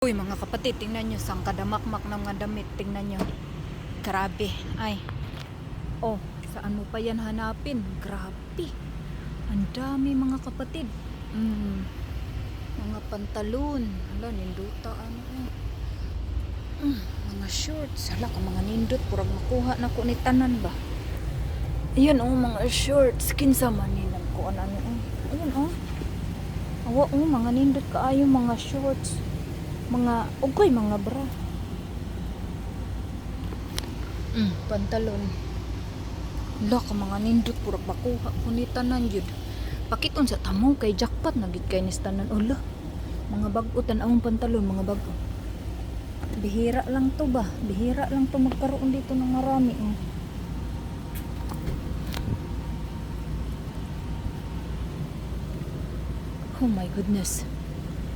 Uy mga kapatid, tingnan nyo sang kadamakmak ng mga damit. Tingnan nyo. Grabe. Ay. Oh, saan mo pa yan hanapin? Grabe. Ang dami mga kapatid. Mm. Mga pantalon. Hala, ninduta ano eh. Mm, mga shorts. Hala, ka mga nindot. Purag makuha na ko ni tanan ba? Ayan oh, mga shorts. Kinsa man ni ko ano oh. Ayan oh. Awa oh, mga nindot kaayo mga shorts mga ugoy mga bra. Mm, pantalon. La ka mga nindot purag makuha kuni tanan jud pakiton sa tamo kay jackpot na gid kay ni tanan. Ulo mga bag-o tan-awong pantalon mga bag-o. Bihira lang to ba? Bihira lang to magkaroon dito ng marami oh. Oh my goodness.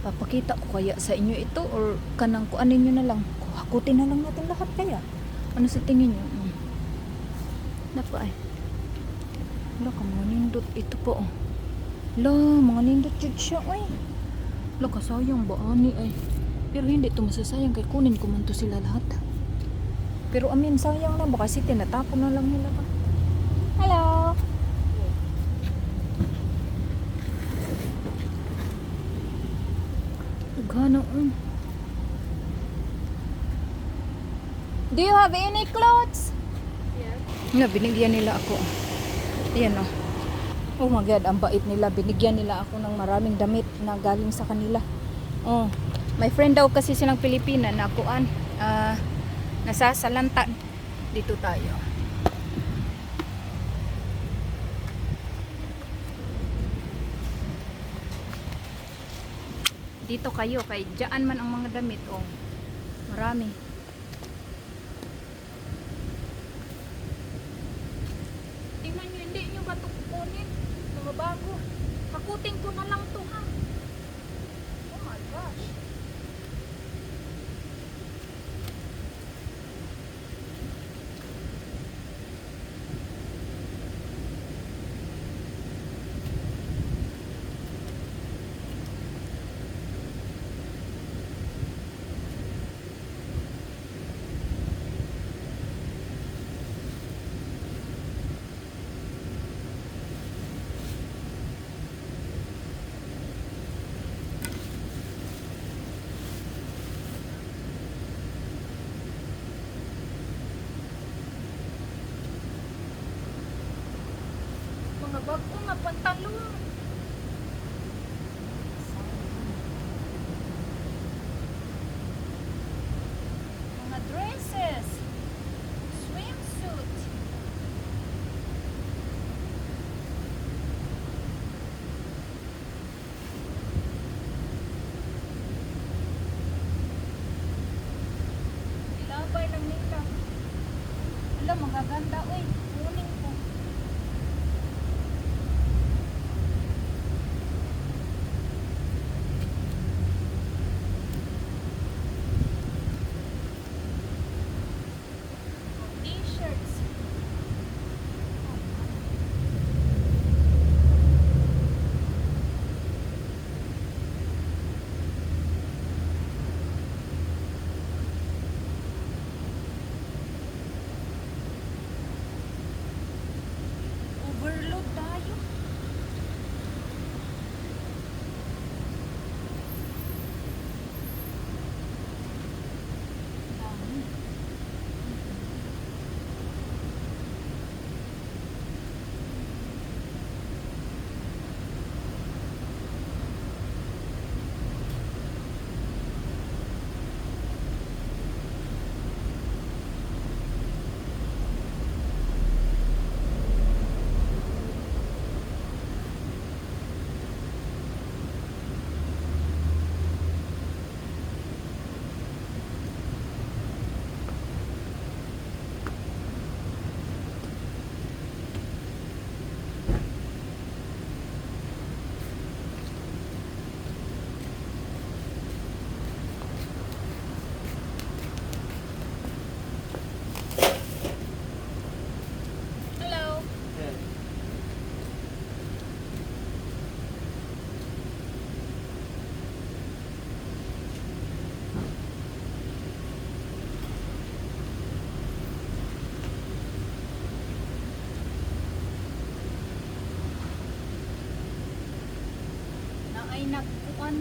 Papakita ko kaya sa inyo ito or kanang kuanin nyo na lang. Hakutin na lang natin lahat kaya. Ano sa tingin nyo? Mm. Napa ay. Wala mga nindot. Ito po oh. La, mga nindot jud siya ay. La, kasayang ba ani ay. Pero hindi ito masasayang kay kunin ko man to sila lahat. Pero amin, sayang lang. Baka kasi tinatapon na lang nila pa. Hello! Gana um. Do you have any clothes? Yeah. binigyan nila ako. Ayan oh. Oh my God, ang bait nila. Binigyan nila ako ng maraming damit na galing sa kanila. Oh. My friend daw kasi silang Pilipina na kuan. ah nasasalantan. Dito tayo. Dito kayo kay diyan man ang mga damit oh. Marami tingnan nyo hindi nyo ba ito kukunin mga bago hakutin ko na lang to ha oh my gosh mga bago nga pantalon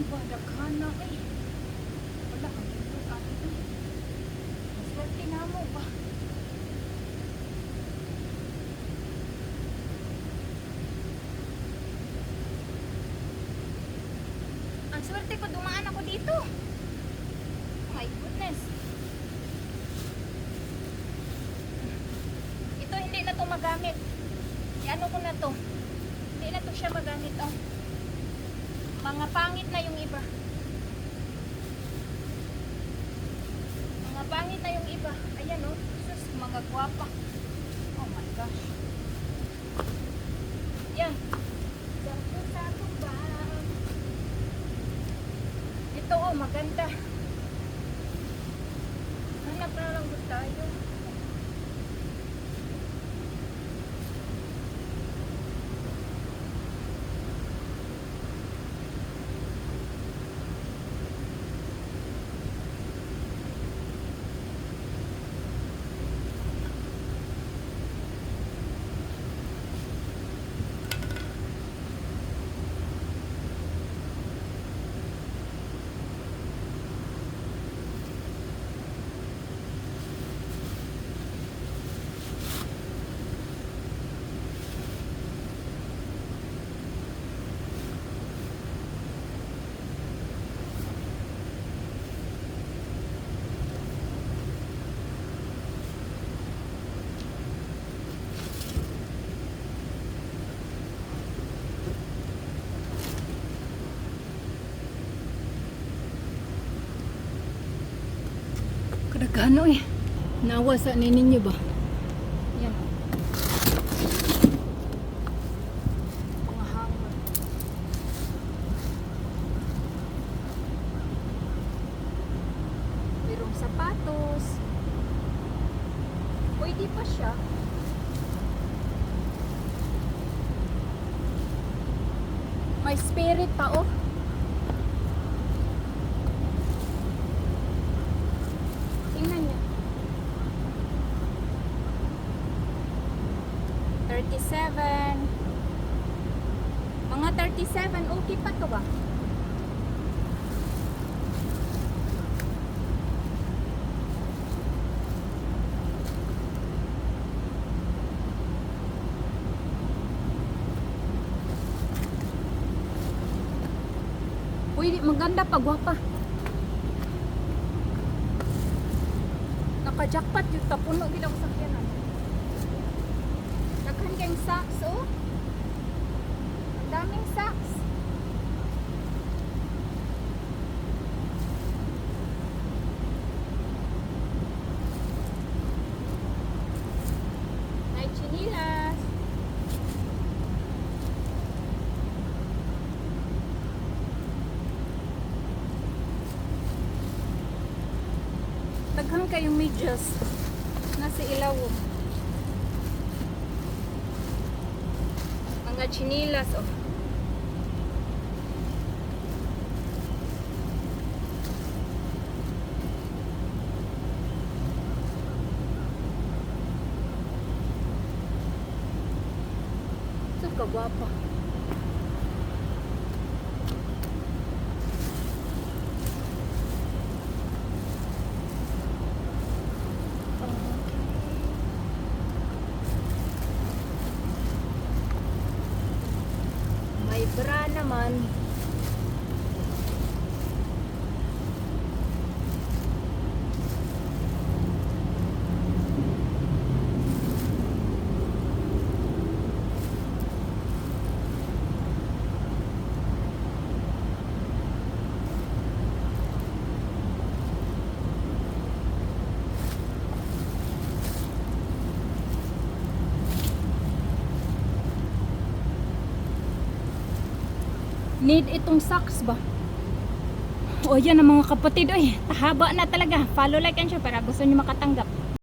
Kuan ba daghana eh. Wala ang bundok ato eh. Maswerte na mo ba? Swerte ko dumaan ako dito. My goodness. Ito hindi na to magamit. Ano ko na to? Hindi na to siya magamit. Oh. Mga pangit na yung iba. Mga pangit na yung iba. Ayan oh. Sus, mga gwapa. Oh my gosh. Yan. Ito oh, maganda. Hanap na lang tayo? Kadagano eh. Nawa sa ni ninyo ba? Yan. Merong sapatos. Pwede pa siya. May spirit pa oh. 27, okay pa to ba? Uy, maganda pa, gwapa. Naka-jackpot yung tapuno gila ah. ko sa kyanan. Naghan kayong socks, oh. Daming socks. May chinilas. Daghan kayong medyas. Nasa ilawom. Mga chinilas, oh. guapa. Need itong socks ba? O yan ang mga kapatid. Oy, tahaba na talaga. Follow like and share para gusto nyo makatanggap.